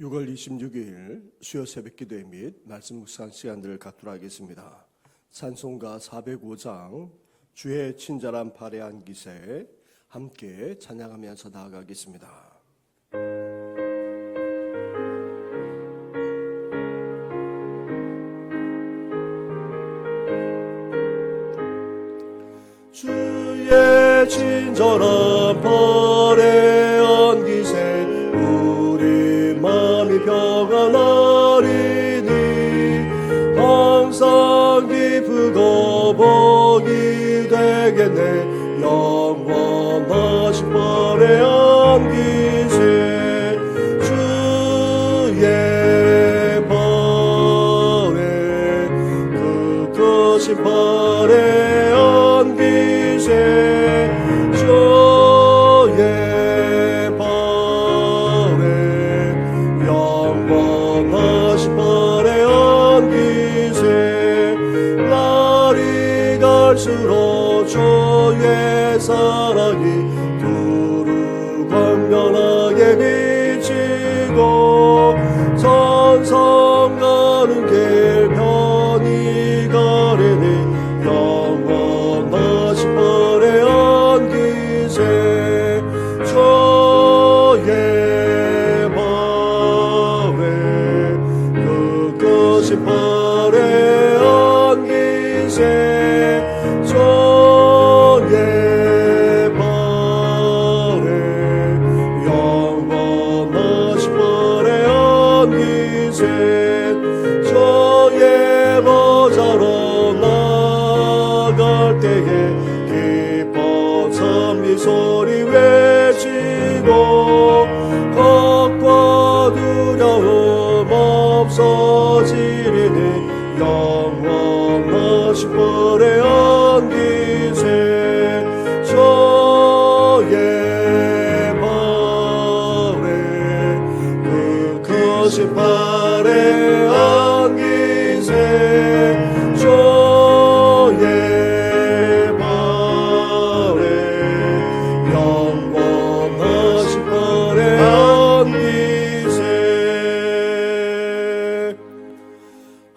6월 26일 수요 새벽 기도회 및 말씀 묵상 시간들을 갖도록 하겠습니다. 찬송가 405장 주의 친절한 발해한 기세 함께 찬양하면서 나아가겠습니다. 주의 친절한 발해 되겠네 그것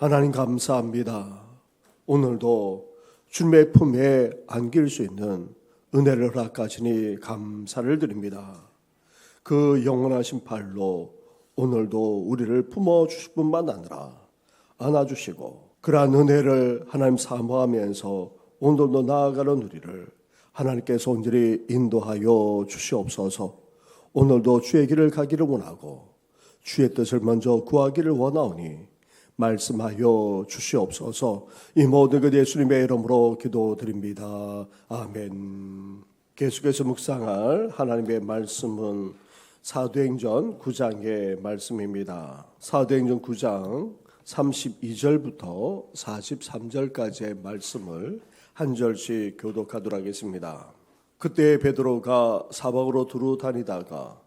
하나님 감사합니다. 오늘도 주님의 품에 안길 수 있는 은혜를 허락하시니 감사를 드립니다. 그 영원하신 팔로 오늘도 우리를 품어 주실 뿐만 아니라 안아주시고 그러한 은혜를 하나님 사모하면서 오늘도 나아가는 우리를 하나님께서 온전히 인도하여 주시옵소서 오늘도 주의 길을 가기를 원하고 주의 뜻을 먼저 구하기를 원하오니 말씀하여 주시옵소서 이 모든 것 예수님의 이름으로 기도드립니다. 아멘. 계속해서 묵상할 하나님의 말씀은 사도행전 9장의 말씀입니다. 사도행전 9장 32절부터 43절까지의 말씀을 한 절씩 교독하도록 하겠습니다. 그때 베드로가 사방으로 두루 다니다가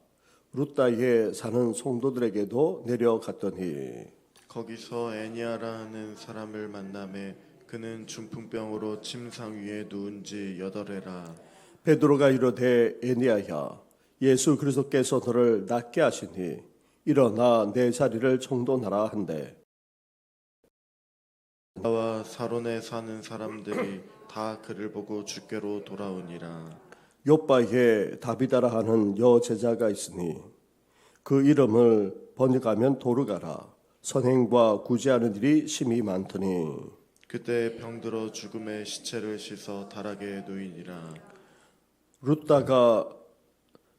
루따에 사는 성도들에게도 내려갔더니 거기서 애니아라는 사람을 만남에 그는 중풍병으로 침상 위에 누운 지 여덟해라 베드로가 이르되 애니아야 예수 그리스도께서 너를 낫게 하시니 일어나 내 자리를 정돈하라 한대 나와 사론에 사는 사람들이 다 그를 보고 주께로 돌아오니라. 요바에 다비다라 하는 여 제자가 있으니 그 이름을 번역하면 도르가라. 선행과 구제하는 일이 심히 많더니. 그때 병들어 죽음의 시체를 씻어 다락에 놓이니라. 룻다가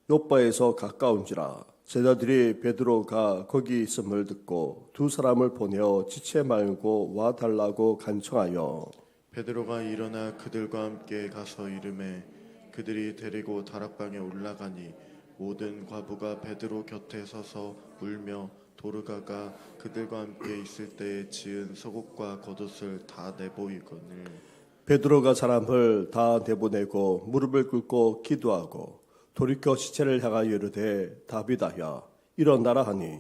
요바에서 가까운지라 제자들이 베드로가 거기 있음을 듣고 두 사람을 보내어 지체 말고 와 달라고 간청하여 베드로가 일어나 그들과 함께 가서 이름에 그들이 데리고 다락방에 올라가니 모든 과부가 베드로 곁에 서서 울며 도르가가 그들과 함께 있을 때에 지은 속옷과 겉옷을 다 내보이거늘. 베드로가 사람을 다 내보내고 무릎을 꿇고 기도하고 돌이켜 시체를 향하여 이르되 다비다야 일어나라 하니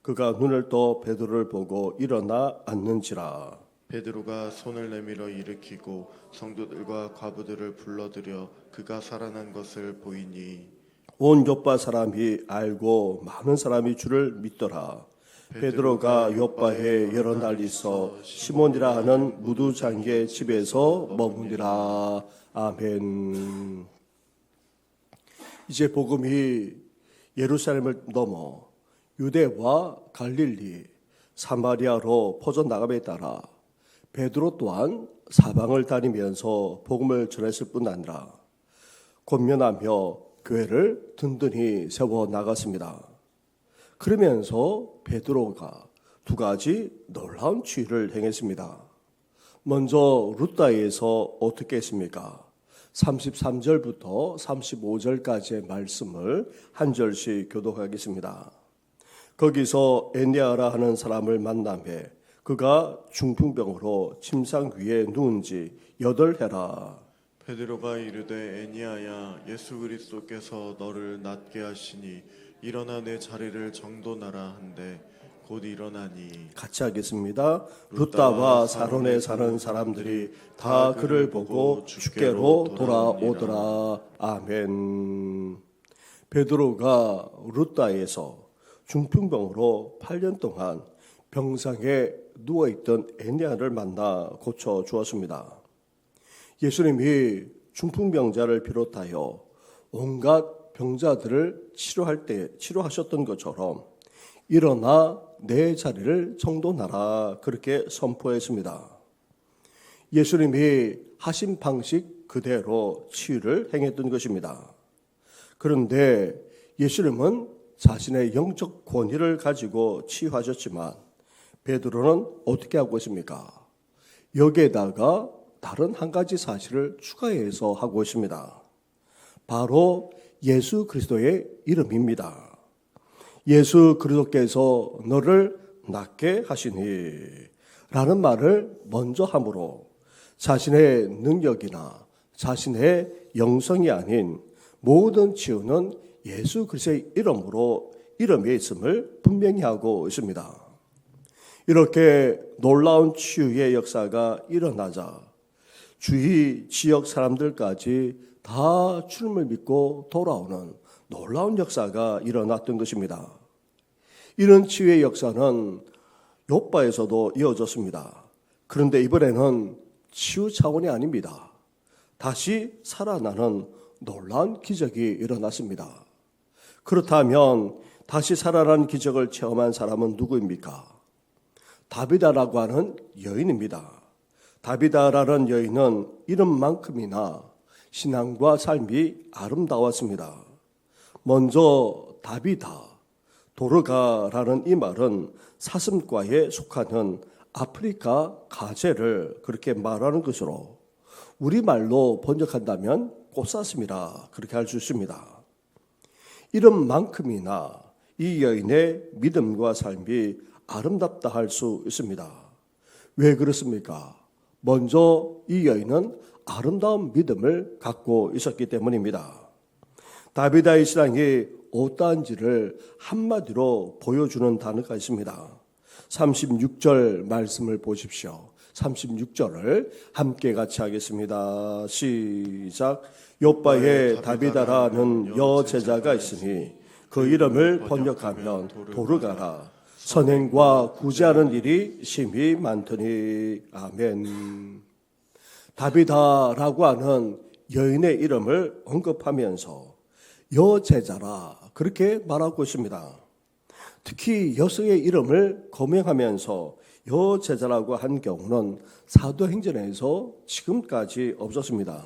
그가 눈을 떠 베드로를 보고 일어나 앉는지라 베드로가 손을 내밀어 일으키고 성도들과 과부들을 불러들여 그가 살아난 것을 보이니 온 요빠 사람이 알고 많은 사람이 주를 믿더라. 베드로가 요빠에 여러 날 있어 시몬이라 하는 무두장계 집에서 머무니라. 아멘. 이제 복음이 예루살렘을 넘어 유대와 갈릴리, 사마리아로 퍼져 나감에 따라 베드로 또한 사방을 다니면서 복음을 전했을 뿐 아니라 권면하며 교회를 든든히 세워 나갔습니다. 그러면서 베드로가 두 가지 놀라운 취를 행했습니다. 먼저 루다에서 어떻게 했습니까? 33절부터 35절까지의 말씀을 한 절씩 교독하겠습니다. 거기서 에니아라 하는 사람을 만남해 그가 중풍병으로 침상 위에 누운 지 여덟 해라. 베드로가 이르되 애니아야 예수 그리스도께서 너를 낫게 하시니 일어나 내 자리를 정돈하라 한데 곧 일어나니 같이 하겠습니다. 루다와 사론에 사는 사람들이 다 그를 보고 주께로 돌아오더라. 아멘. 베드로가 루다에서 중풍병으로 8년 동안 병상에 누워 있던 애니아를 만나 고쳐 주었습니다. 예수님이 중풍병자를 비롯하여 온갖 병자들을 치료할 때 치료하셨던 것처럼 일어나 내 자리를 정돈하라 그렇게 선포했습니다. 예수님이 하신 방식 그대로 치유를 행했던 것입니다. 그런데 예수님은 자신의 영적 권위를 가지고 치유하셨지만 베드로는 어떻게 하고 있습니까? 여기에다가 다른 한 가지 사실을 추가해서 하고 있습니다. 바로 예수 그리스도의 이름입니다. 예수 그리스도께서 너를 낫게 하시니 라는 말을 먼저 함으로 자신의 능력이나 자신의 영성이 아닌 모든 치유는 예수 그리스도의 이름으로 이름에 있음을 분명히 하고 있습니다. 이렇게 놀라운 치유의 역사가 일어나자 주위 지역 사람들까지 다 주님을 믿고 돌아오는 놀라운 역사가 일어났던 것입니다. 이런 치유의 역사는 요바에서도 이어졌습니다. 그런데 이번에는 치유 차원이 아닙니다. 다시 살아나는 놀라운 기적이 일어났습니다. 그렇다면 다시 살아난 기적을 체험한 사람은 누구입니까? 다비다라고 하는 여인입니다. 다비다라는 여인은 이름만큼이나 신앙과 삶이 아름다웠습니다. 먼저 다비다, 도르가라는 이 말은 사슴과에 속하는 아프리카 가재를 그렇게 말하는 것으로 우리말로 번역한다면 꽃사슴이라 그렇게 할 수 있습니다. 이름만큼이나 이 여인의 믿음과 삶이 아름답다 할 수 있습니다. 왜 그렇습니까? 먼저 이 여인은 아름다운 믿음을 갖고 있었기 때문입니다. 다비다의 신앙이 어떠한지를 한마디로 보여주는 단어가 있습니다. 36절 말씀을 보십시오. 36절을 함께 같이 하겠습니다. 시작. 요바에 다비다라는 여 제자가 있으니 그 이름을 번역하면 도르가라. 선행과 구제하는 일이 심히 많더니 아멘. 다비다라고 하는 여인의 이름을 언급하면서 여제자라 그렇게 말하고 있습니다. 특히 여성의 이름을 거명하면서 여제자라고 한 경우는 사도행전에서 지금까지 없었습니다.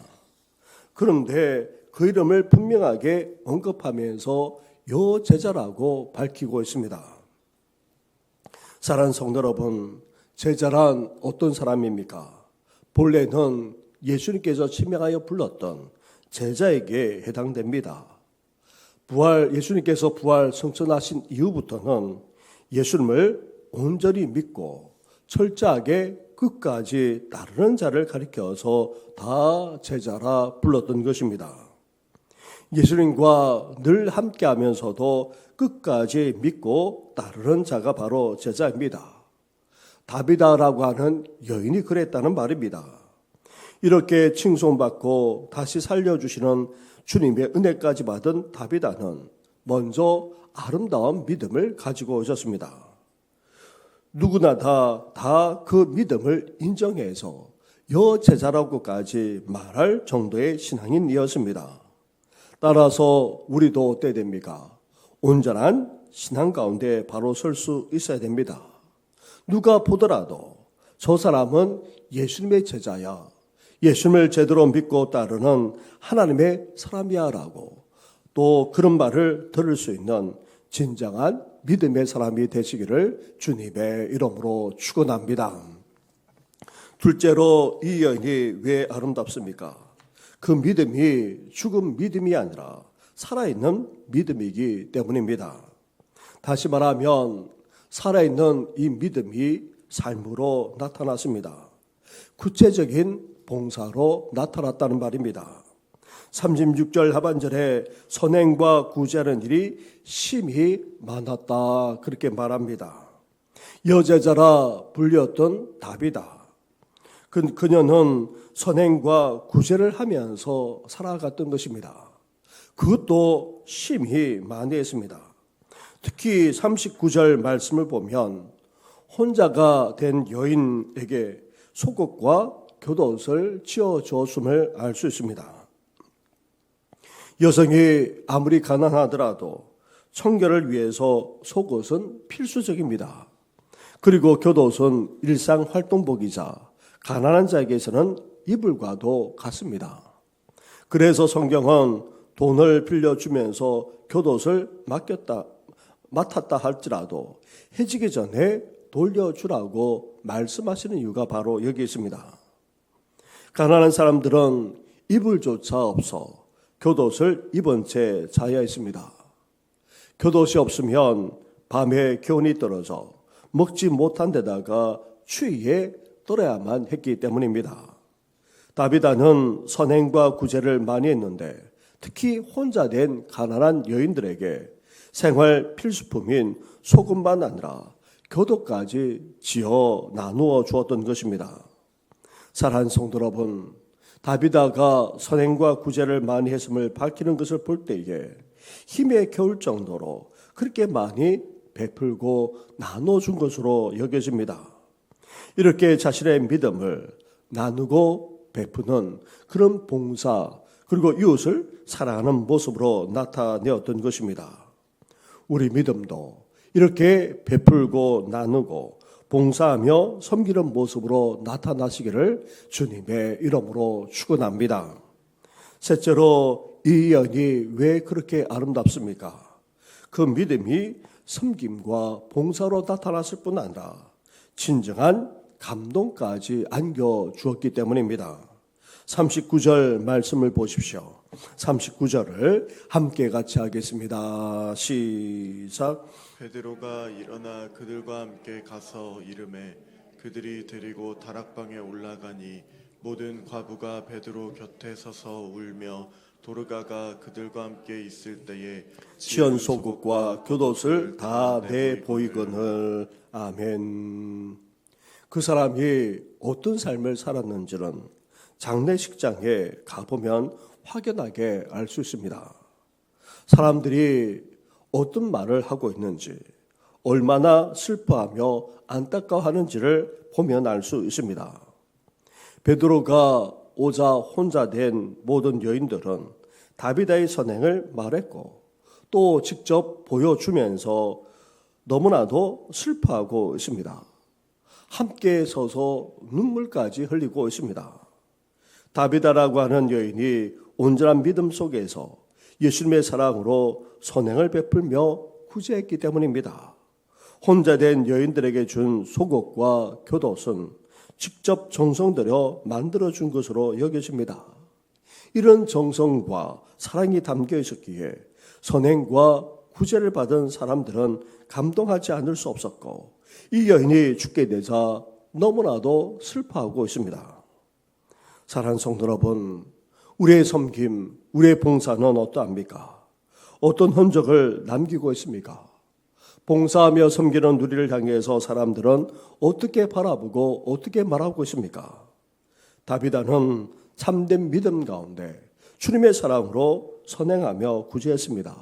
그런데 그 이름을 분명하게 언급하면서 여제자라고 밝히고 있습니다. 사랑하는 성도 여러분, 제자란 어떤 사람입니까? 본래는 예수님께서 치명하여 불렀던 제자에게 해당됩니다. 부활 예수님께서 부활 성천하신 이후부터는 예수님을 온전히 믿고 철저하게 끝까지 따르는 자를 가리켜서 다 제자라 불렀던 것입니다. 예수님과 늘 함께 하면서도 끝까지 믿고 따르는 자가 바로 제자입니다. 다비다라고 하는 여인이 그랬다는 말입니다. 이렇게 칭송받고 다시 살려주시는 주님의 은혜까지 받은 다비다는 먼저 아름다운 믿음을 가지고 오셨습니다. 누구나 다 다 그 믿음을 인정해서 여제자라고까지 말할 정도의 신앙인이었습니다. 따라서 우리도 어때 됩니까? 온전한 신앙 가운데 바로 설 수 있어야 됩니다. 누가 보더라도 저 사람은 예수님의 제자야. 예수님을 제대로 믿고 따르는 하나님의 사람이야라고 또 그런 말을 들을 수 있는 진정한 믿음의 사람이 되시기를 주님의 이름으로 축원합니다. 둘째로 이 여인이 왜 아름답습니까? 그 믿음이 죽은 믿음이 아니라 살아있는 믿음이기 때문입니다. 다시 말하면 살아있는 이 믿음이 삶으로 나타났습니다. 구체적인 봉사로 나타났다는 말입니다. 36절 하반절에 선행과 구제하는 일이 심히 많았다 그렇게 말합니다. 여제자라 불렸던 답이다. 그, 그녀는 선행과 구제를 하면서 살아갔던 것입니다. 그것도 심히 많이 했습니다. 특히 39절 말씀을 보면 혼자가 된 여인에게 속옷과 곁옷을 지어줬음을 알 수 있습니다. 여성이 아무리 가난하더라도 청결을 위해서 속옷은 필수적입니다. 그리고 곁옷은 일상 활동복이자 가난한 자에게서는 이불과도 같습니다. 그래서 성경은 돈을 빌려주면서 곁옷을 맡겼다, 맡았다 할지라도 해지기 전에 돌려주라고 말씀하시는 이유가 바로 여기 있습니다. 가난한 사람들은 이불조차 없어 곁옷을 입은 채 자야 했습니다. 곁옷이 없으면 밤에 기온이 떨어져 먹지 못한 데다가 추위에 떨어야만 했기 때문입니다. 다비다는 선행과 구제를 많이 했는데 특히 혼자 된 가난한 여인들에게 생활 필수품인 소금만 아니라 곁옷까지 지어 나누어 주었던 것입니다. 사랑하는 성도 여러분, 다비다가 선행과 구제를 많이 했음을 밝히는 것을 볼 때에 힘에 겨울 정도로 그렇게 많이 베풀고 나눠준 것으로 여겨집니다. 이렇게 자신의 믿음을 나누고 베푸는 그런 봉사 그리고 이웃을 사랑하는 모습으로 나타내었던 것입니다. 우리 믿음도 이렇게 베풀고 나누고 봉사하며 섬기는 모습으로 나타나시기를 주님의 이름으로 축원합니다. 셋째로 이 연이 왜 그렇게 아름답습니까? 그 믿음이 섬김과 봉사로 나타났을 뿐 아니라 진정한 감동까지 안겨 주었기 때문입니다. 39절 말씀을 보십시오. 39절을 함께 같이 하겠습니다. 시작. 베드로가 일어나 그들과 함께 가서 이름에 그들이 데리고 다락방에 올라가니 모든 과부가 베드로 곁에 서서 울며 도르가가 그들과 함께 있을 때에 지연 소국과 교도를 다내 보이거늘 아멘. 그 사람이 어떤 삶을 살았는지는 장례식장에 가보면 확연하게 알 수 있습니다. 사람들이 어떤 말을 하고 있는지, 얼마나 슬퍼하며 안타까워하는지를 보면 알 수 있습니다. 베드로가 오자 혼자 된 모든 여인들은 다비다의 선행을 말했고 또 직접 보여주면서 너무나도 슬퍼하고 있습니다. 함께 서서 눈물까지 흘리고 있습니다. 다비다라고 하는 여인이 온전한 믿음 속에서 예수님의 사랑으로 선행을 베풀며 구제했기 때문입니다. 혼자 된 여인들에게 준 속옷과 곁옷은 직접 정성 들여 만들어 준 것으로 여겨집니다. 이런 정성과 사랑이 담겨 있었기에 선행과 구제를 받은 사람들은 감동하지 않을 수 없었고 이 여인이 죽게 되자 너무나도 슬퍼하고 있습니다. 사랑하는 성도 여러분, 우리의 섬김, 우리의 봉사는 어떠합니까? 어떤 흔적을 남기고 있습니까? 봉사하며 섬기는 우리를 향해서 사람들은 어떻게 바라보고 어떻게 말하고 있습니까? 다비다는 참된 믿음 가운데 주님의 사랑으로 선행하며 구제했습니다.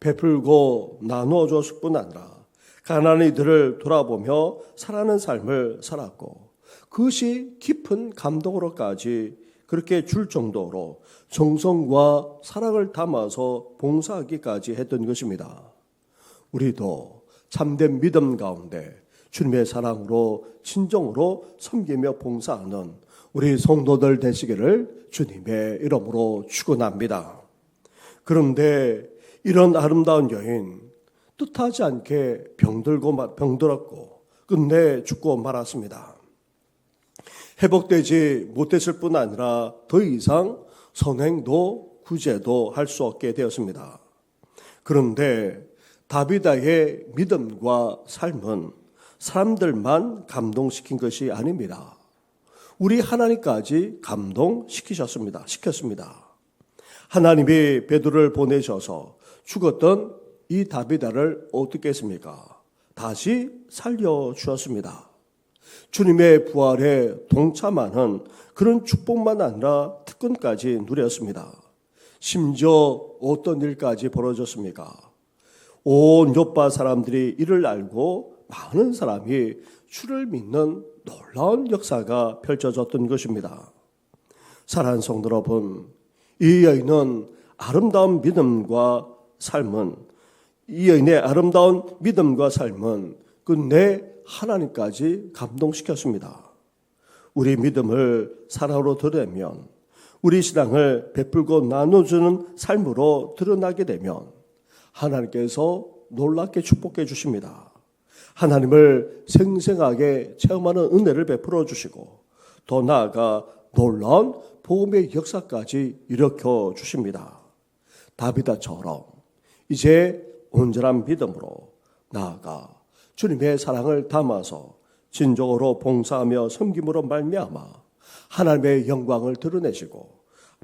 베풀고 나누어 줬을 뿐 아니라 가난한 이들을 돌아보며 살아는 삶을 살았고 그것이 깊은 감동으로까지 그렇게 줄 정도로 정성과 사랑을 담아서 봉사하기까지 했던 것입니다. 우리도 참된 믿음 가운데 주님의 사랑으로 진정으로 섬기며 봉사하는 우리 성도들 되시기를 주님의 이름으로 축원합니다. 그런데 이런 아름다운 여인 뜻하지 않게 병들고 마- 병들었고 끝내 죽고 말았습니다. 회복되지 못했을 뿐 아니라 더 이상 선행도 구제도 할 수 없게 되었습니다. 그런데 다비다의 믿음과 삶은 사람들만 감동시킨 것이 아닙니다. 우리 하나님까지 감동시키셨습니다. 시켰습니다. 하나님이 베드로를 보내셔서 죽었던 이 다비다를 어떻게 했습니까? 다시 살려 주었습니다. 주님의 부활에 동참하는 그런 축복만 아니라 특권까지 누렸습니다. 심지어 어떤 일까지 벌어졌습니까? 온 요파 사람들이 이를 알고 많은 사람이 주를 믿는 놀라운 역사가 펼쳐졌던 것입니다. 사랑하는 성도 여러분, 이 여인은 아름다운 믿음과 삶은 이 여인의 아름다운 믿음과 삶은 끝내 하나님까지 감동시켰습니다. 우리 믿음을 사랑으로 드러내면 우리 신앙을 베풀고 나눠주는 삶으로 드러나게 되면 하나님께서 놀랍게 축복해 주십니다. 하나님을 생생하게 체험하는 은혜를 베풀어 주시고 더 나아가 놀라운 복음의 역사까지 일으켜 주십니다. 다비다처럼 이제 온전한 믿음으로 나아가 주님의 사랑을 담아서 진정으로 봉사하며 섬김으로 말미암아 하나님의 영광을 드러내시고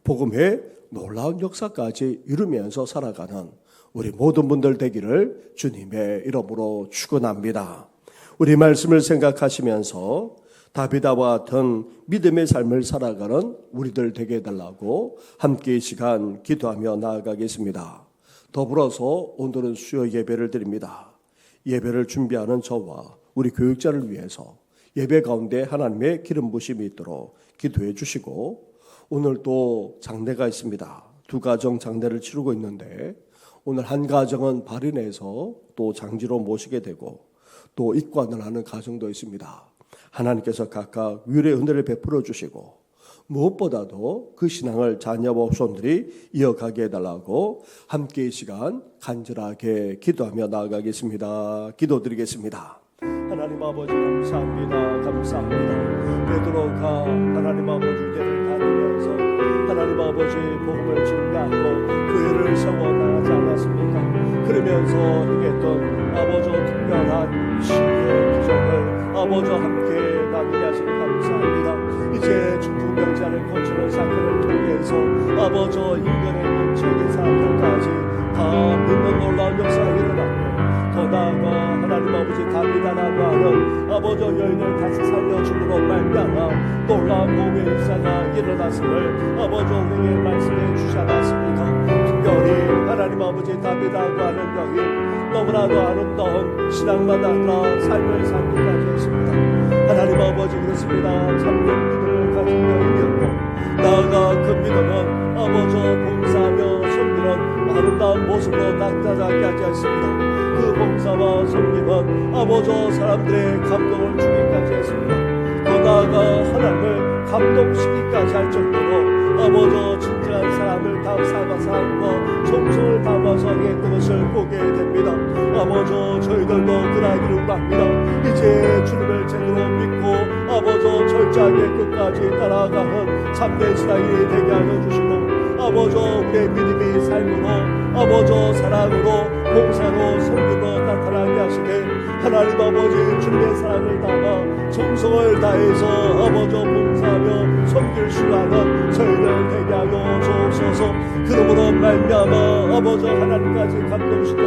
복음의 놀라운 역사까지 이루면서 살아가는 우리 모든 분들 되기를 주님의 이름으로 축원합니다. 우리 말씀을 생각하시면서 다비다와 같은 믿음의 삶을 살아가는 우리들 되게 해달라고 함께 이 시간 기도하며 나아가겠습니다. 더불어서 오늘은 수요 예배를 드립니다. 예배를 준비하는 저와 우리 교육자를 위해서 예배 가운데 하나님의 기름 부심이 있도록 기도해 주시고 오늘 또 장례가 있습니다. 두 가정 장례를 치르고 있는데 오늘 한 가정은 발인해서 또 장지로 모시게 되고 또 입관을 하는 가정도 있습니다. 하나님께서 각각 위로의 은혜를 베풀어 주시고 무엇보다도 그 신앙을 자녀와 후손들이 이어가게 해달라고 함께 이 시간 간절하게 기도하며 나아가겠습니다. 기도드리겠습니다. 하나님 아버지 감사합니다. 감사합니다. 베드로가 하나님 아버지 대를 다니면서 하나님 아버지 복음을 증가하고 교회를 세워 나가지 않았습니까? 그러면서 행했던 아버지 특별한 신의 기적을 아버지 함께 나누게 하시니 감사 이제 명자를 거치는 사건을 통해서 아버지 인간의 영적인 사건까지 다 믿는 놀라운 역사가 일어나고 더 나아가 하나님 아버지 다비다라고 하는 아버지 여인을 다시 살려줌으로 말미암아 놀라운 몸의 역사가 일어났음을 아버지 오늘의 말씀해 주지 않았습니까? 특별히 하나님 아버지 다비다라고 하는 여인 너무나도 아름다운 아니라 삶을 살기까지 했습니다. 하나님 아버지 그렇습니다. 참된 믿음 나아가 그 믿음은 아버지 봉사하며 섬기는 아름다운 모습으로 나타나게 하지 않습니다. 그 봉사와 섬김은 아버지 사람들의 감동을 주기까지 했습니다. 더 나아가 하나님을 감동시키기까지 할 정도로 아버지 진정한 사람을 다 사과 사랑과 정성을 담아서 했던 것을 보게 됩니다. 아버지 저희들도 그러기를 바랍니다. 이제 주님을 제대로 믿고 철저하게 끝까지 따라가는 참된 신앙이 되게 하여 주시고 아버지 우리의 믿음이 삶으로 아버지 사랑으로 봉사로 섬기로 나타나게 하시게 하나님 아버지 주님의 사랑을 담아 정성을 다해서 아버지 봉사하며 섬길 수 있는 저희를 되게 하여 주옵소서. 그러므로 말미암아 아버지 하나님까지 감동시켜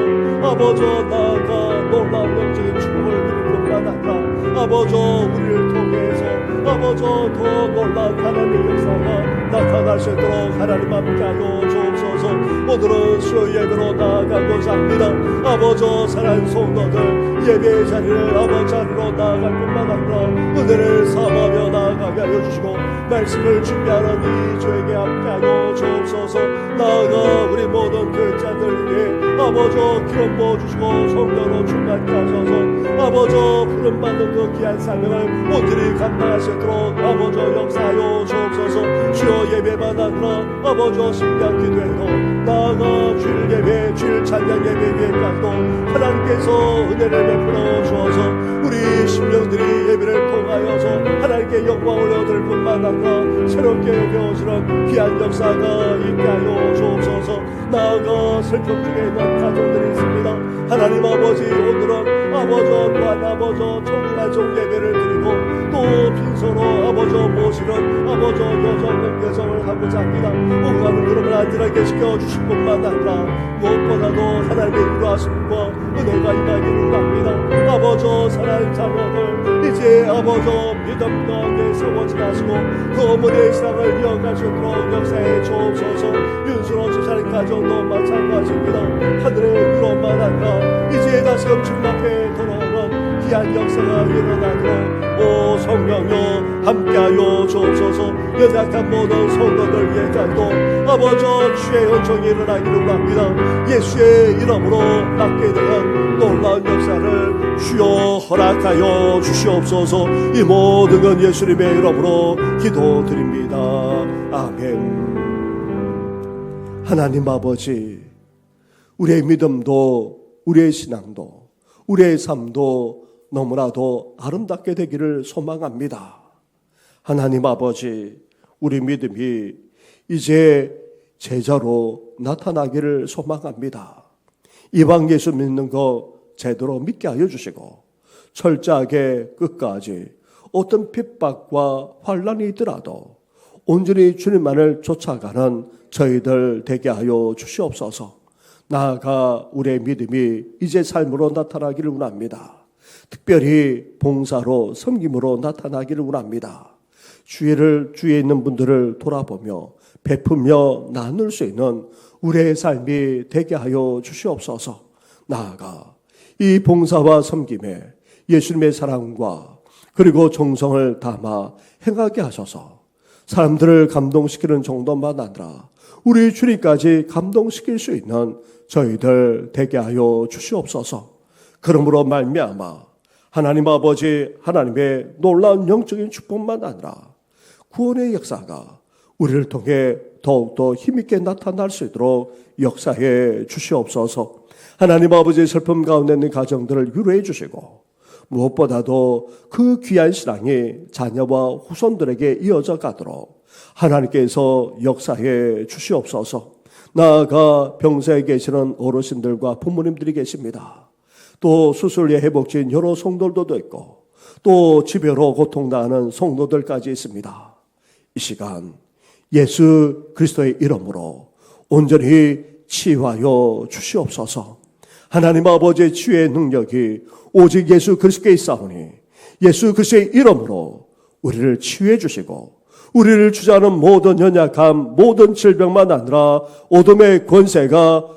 아버지 나아가 놀라운 영적인 축복을 누릴 것만 아니라 아버지 우리를 통해서 아버지 더 놀라운 하나님의 역사가 나타나시도록 하나님 함께 하여 주옵소서. 오늘은 수요 예배로 나아가고자 합니다. 아버지 사랑하는 성도들 예배 자리를 아버지 자리로 나아갈 뿐만 아니라 은혜를 삼하며 나아가게 하여 주시고 말씀을 준비하는 이 주에게 함께 하여 주옵소서. 나아가 우리 모든 교회자들 위해 아버지 기름 부어주시고 성령으로 충만케 하셔서 아버지 부름받는 그 귀한 사명을 온전히 감당할 수 있도록 아버지 역사하여 주옵소서. 주여 예배만 아니라 아버지 신비한 기도에도 나아가 주일 예배 주일 찬양 예배 위에까지도 하나님께서 은혜를 베풀어 주어서 우리 심령들이 예배를 통하여서 하나님께 영광을 얻을 뿐만 아니라 새롭게 여겨지는 귀한 역사가 있게 하여 주옵소서. 나아가 슬픔 중에 있는 가정들이 있습니다. 하나님 아버지 오늘은 아버지 또한 아버지 청중한송 예배를 드리고 또 빈소로 아버지 모시는 아버지 여정 공개성을 하고자 합니다. 오가는 그름을 안전하게 지켜주실 뿐만 아니라 무엇보다도 하나님의 인도하심과 은혜가 임하기를 합니다. 아버지 사랑하는 자녀들 이제 아버지 믿음 가운데 세워지게 하시고 그 어머니의 수 있도록 역사에 주옵소서. 윤수로 집사님 가정도 마찬가지입니다. 하늘의 위로만 아니라 이제 다시금 주님 앞에 귀한 역사가 일어나도록 오 성령여 함께하여 주옵소서. 연약한 모든 성도들 위해서도 아버지 주의 은총이 일어나기를 합니다. 예수의 이름으로 낳게 되는 놀라운 역사를 주여 허락하여 주시옵소서. 이 모든 건 예수님의 이름으로 기도드립니다. 아멘. 하나님 아버지 우리의 믿음도 우리의 신앙도 우리의 삶도 너무나도 아름답게 되기를 소망합니다. 하나님 아버지, 우리 믿음이 이제 제자로 나타나기를 소망합니다. 이방 예수 믿는 거 제대로 믿게 하여 주시고 철저하게 끝까지 어떤 핍박과 환란이 있더라도 온전히 주님만을 쫓아가는 저희들 되게 하여 주시옵소서. 나아가 우리의 믿음이 이제 삶으로 나타나기를 원합니다. 특별히 봉사로 섬김으로 나타나기를 원합니다. 주의를 주위에 있는 분들을 돌아보며 베푸며 나눌 수 있는 우리의 삶이 되게 하여 주시옵소서. 나아가 이 봉사와 섬김에 예수님의 사랑과 그리고 정성을 담아 행하게 하셔서 사람들을 감동시키는 정도만 아니라 우리 주님까지 감동시킬 수 있는 저희들 되게 하여 주시옵소서. 그러므로 말미암아 하나님 아버지 하나님의 놀라운 영적인 축복만 아니라 구원의 역사가 우리를 통해 더욱더 힘있게 나타날 수 있도록 역사해 주시옵소서. 하나님 아버지의 슬픔 가운데 있는 가정들을 위로해 주시고 무엇보다도 그 귀한 신앙이 자녀와 후손들에게 이어져 가도록 하나님께서 역사해 주시옵소서. 나아가 병세에 계시는 어르신들과 부모님들이 계십니다. 또 수술에 회복진 여러 성도들도 있고 또 지배로 고통당하는 성도들까지 있습니다. 이 시간 예수 그리스도의 이름으로 온전히 치유하여 주시옵소서. 하나님 아버지의 치유의 능력이 오직 예수 그리스도께 있사오니 예수 그리스도의 이름으로 우리를 치유해 주시고 우리를 주자는 모든 연약함, 모든 질병만 아니라 어둠의 권세가